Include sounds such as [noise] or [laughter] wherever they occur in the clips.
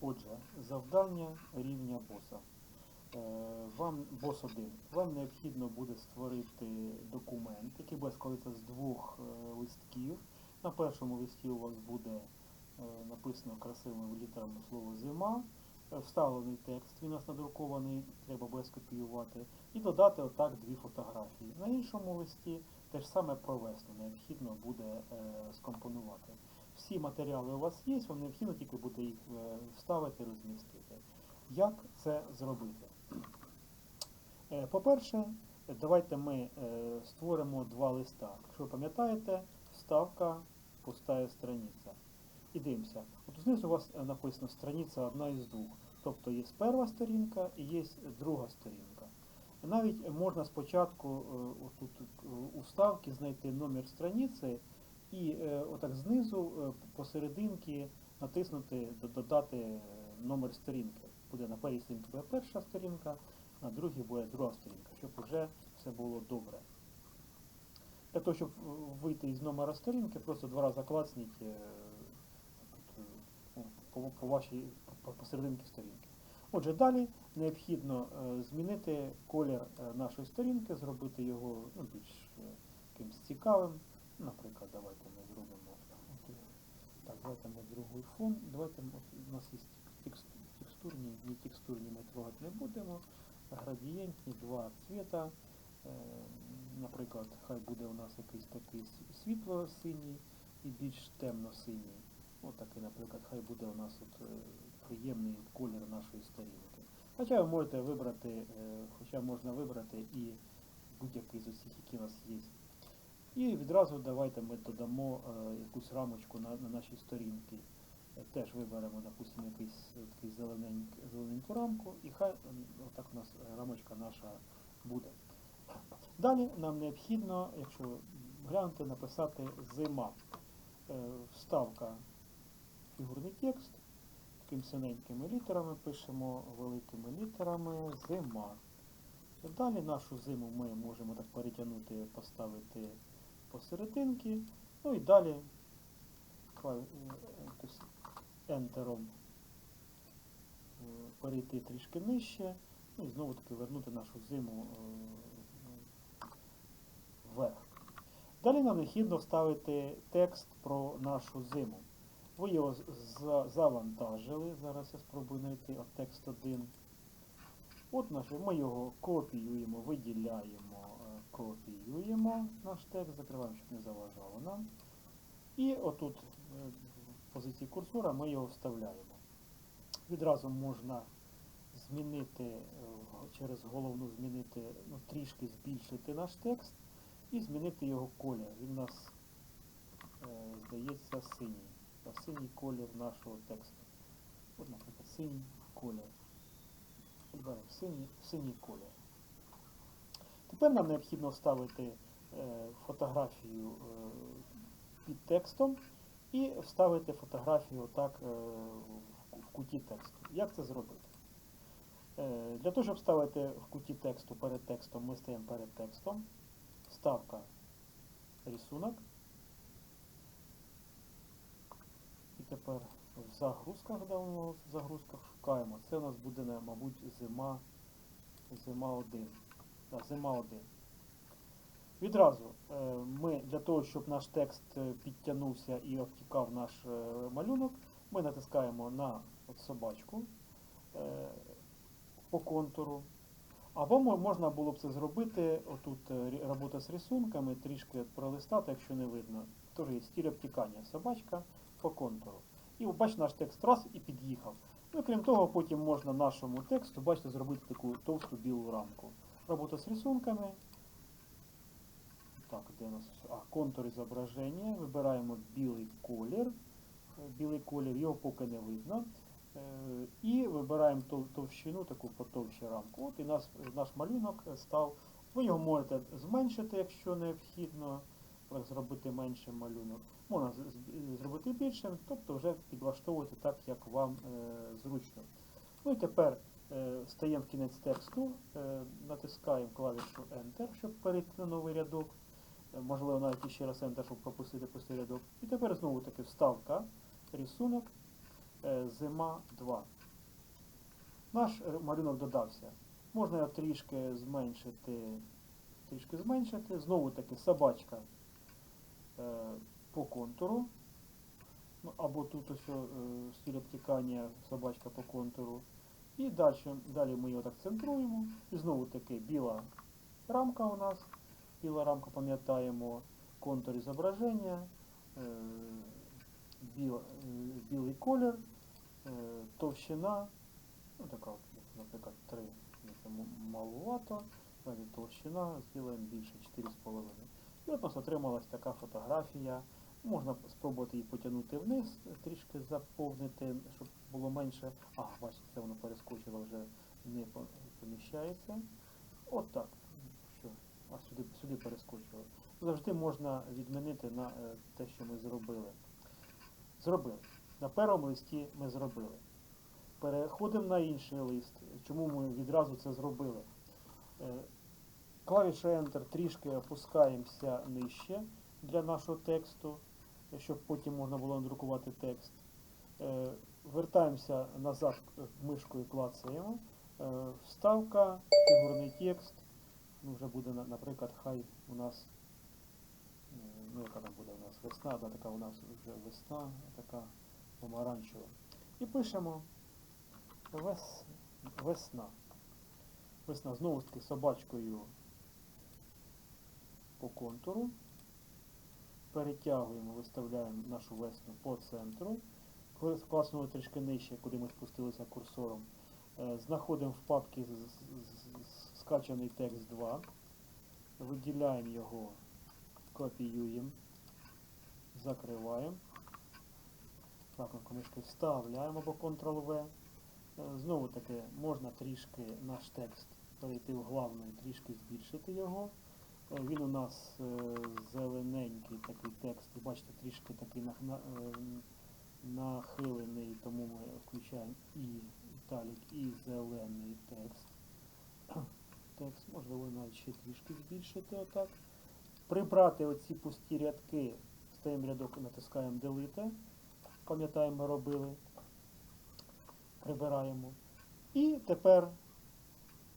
Отже, завдання рівня боса. Е, Вам бос 1. Вам необхідно буде створити документ, який буде складатися з двох е, листків. На першому листі у вас буде е, написано красивими літерами слово зима, вставлений текст, він у нас надрукований, треба буде скопіювати, і додати отак дві фотографії. На іншому листі те ж саме провесно, необхідно буде скомпонувати. Всі матеріали у вас є, вам необхідно тільки буде їх е, вставити, розмістити. Як це зробити? Е, По-перше, давайте ми е, створимо два листа. Якщо ви пам'ятаєте, вставка, пустая страниця. І дивимося. От знизу у вас написано страниця одна із двох. Тобто є перша сторінка і є друга сторінка. Навіть можна спочатку у вставки знайти номер страниці і е, отак знизу е, посерединки натиснути, додати е, номер сторінки. Буде на першій сторінці буде перша сторінка, на другій буде друга сторінка, щоб вже все було добре. Для того, щоб вийти із номера сторінки, просто два рази клацніть по, вашій посерединці сторінки. Отже, далі необхідно змінити колір нашої сторінки, зробити його ну, більш якимось цікавим. Наприклад, давайте ми зробимо так, давайте ми другий фон. Давайте у нас є текстурні, ні текстурні ми трогати не будемо. Градієнтні два цвіта. Е, Наприклад, хай буде у нас якийсь такий світло-синій і більш темно-синій. Ось такий, наприклад, хай буде у нас от, е, приємний колір нашої сторінки. Хоча ви можете вибрати, е, хоча можна вибрати і будь-який з усіх, які у нас є. І відразу давайте ми додамо е, якусь рамочку на, на наші сторінки. Е, Теж виберемо, допустимо, якийсь е, такий зелененьк, зелененьку рамку, і хай отак у нас е, рамочка наша буде. Далі нам необхідно, якщо глянути, написати зима. Е, Вставка фігурний текст. Такими синенькими літерами пишемо великими літерами зима. Далі нашу зиму ми можемо так перетягнути, поставити посерединки. Ну і далі ентером е, перейти трішки нижче. Ну і знову таки вернути нашу зиму е, вверх. Далі нам необхідно вставити текст про нашу зиму. Ви його завантажили. Зараз я спробую знайти текст 1. От наш, ми його копіюємо, виділяємо, копіюємо наш текст, закриваємо, щоб не заважало нам. І отут е, в позиції курсора ми його вставляємо. Відразу можна змінити, е, через головну змінити, ну, трішки збільшити наш текст і змінити його колір. Він у нас, е, здається, синій. Синій колір нашого тексту. От, наприклад, синій колір. Синій, синій колір. Тепер нам необхідно вставити е, фотографію е, під текстом і вставити фотографію отак е, в, куті тексту. Як це зробити? Для того, щоб вставити в куті тексту перед текстом, ми стаємо перед текстом. Вставка рисунок. І тепер в загрузках, де воно в загрузках шукаємо. Це у нас буде, мабуть, зима, зима 1. Зима 1. Відразу е, ми для того, щоб наш текст е, підтягнувся і обтікав наш е, малюнок, ми натискаємо на от собачку по контуру. Або можна було б це зробити, отут робота з рисунками, трішки пролистати, якщо не видно. Теж є стиль обтікання. Собачка по контуру. І бачите, наш текст раз і під'їхав. Ну, крім того, потім можна нашому тексту, бачите, зробити таку товсту білу рамку. Робота з рисунками. Так, де у нас? А, контур зображення. Вибираємо білий колір. Білий колір, його поки не видно. І вибираємо тов- товщину, таку потовщу рамку. От і нас, наш малюнок став. Ви його можете зменшити, якщо необхідно, зробити меншим малюнок. Можна зробити більшим, тобто вже підлаштовувати так, як вам е, зручно. Ну і тепер стаємо в кінець тексту, е, натискаємо клавішу Enter, щоб перейти на новий рядок. Е, Можливо, навіть ще раз Enter, щоб пропустити пустий рядок. І тепер знову таки вставка, рисунок. е, зима 2. Наш е, малюнок додався. Можна його трішки зменшити, трішки зменшити. Знову таки собачка е, по контуру. Ну, або тут ось е, стиль обтікання собачка по контуру. І далі, далі ми його так центруємо. І знову таки біла рамка у нас. Біла рамка, пам'ятаємо, контур зображення, е, біл, е, білий колір, е, товщина, ну така, наприклад, 3 це м- маловато, далі товщина зробимо більше 4,5. І от у нас отрималась така фотографія. Можна спробувати її потягнути вниз, трішки заповнити, щоб було менше. А, бачите, це воно перескочило вже не по- поміщається. От так. Що? А сюди, сюди перескочило. Завжди можна відмінити на е, те, що ми зробили. Зробили. На першому листі ми зробили. Переходимо на інший лист. Чому ми відразу це зробили? Е, Клавіша Enter трішки опускаємося нижче для нашого тексту, щоб потім можна було надрукувати текст. Е, Вертаємося назад мишкою клацаємо. Е, Вставка, фігурний текст. Ну, вже буде, наприклад, хай у нас, е, ну яка там буде у нас весна, да, така у нас вже весна, така помаранчева. І пишемо вес, весна. Весна знову ж таки собачкою по контуру. Перетягуємо, виставляємо нашу весну по центру. Коли трішки нижче, куди ми спустилися курсором. Е, Знаходимо в папці скачаний текст 2. Виділяємо його, копіюємо, закриваємо. Клапанку мишки вставляємо або Ctrl-V. Е, Знову таки можна трішки наш текст перейти в главний, трішки збільшити його. Він у нас е, зелененький такий текст, ви бачите, трішки такий е, нахилений, тому ми включаємо і італік, і зелений текст. [clears throat] Текст, можливо, навіть ще трішки збільшити отак. Прибрати оці пусті рядки, стаємо рядок, натискаємо Delete. Пам'ятаємо, робили. Прибираємо. І тепер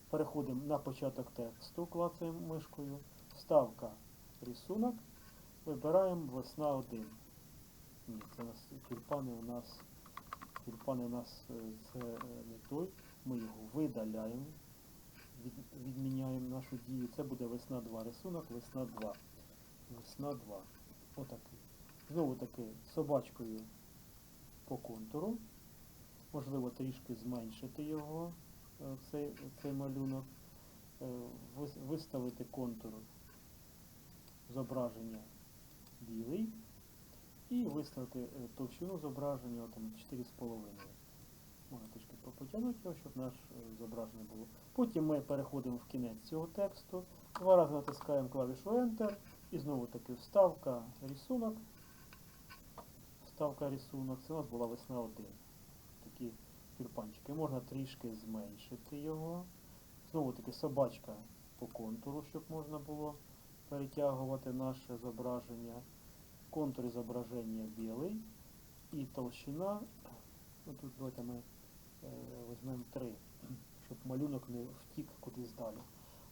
переходимо на початок тексту, клацаємо мишкою, вставка рисунок, вибираємо весна 1. Ні, це у нас тюльпани у нас, тюльпани у нас е, це е, не той. Ми його видаляємо, від, відміняємо нашу дію. Це буде весна 2 рисунок, весна 2. Весна 2. Отакий. Знову таки собачкою по контуру. Можливо, трішки зменшити його, е, цей, цей малюнок, виставити контур зображення білий і виставити е, товщину зображення там 4,5. Можна трішки по- потягнути його, щоб наш е, зображення було. Потім ми переходимо в кінець цього тексту, два рази натискаємо клавішу Enter і знову таки вставка рисунок. Вставка рисунок. Це у нас була весна 1. Такі тюльпанчики. Можна трішки зменшити його. Знову таки собачка по контуру, щоб можна було перетягувати наше зображення. Контур зображення білий. І толщина. Ну, тут давайте ми е, візьмемо 3, щоб малюнок не втік кудись далі.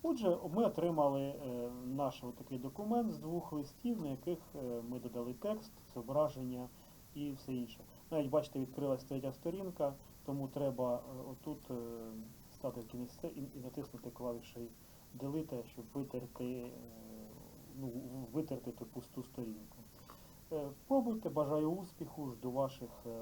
Отже, ми отримали е, наш такий документ з двох листів, на яких е, ми додали текст, зображення і все інше. Навіть бачите, відкрилась третя сторінка, тому треба отут стати в кінець і, і натиснути клавішею Delete, щоб витерти, ну, витерпіти пусту сторінку. Е, Пробуйте, бажаю успіху, жду ваших е,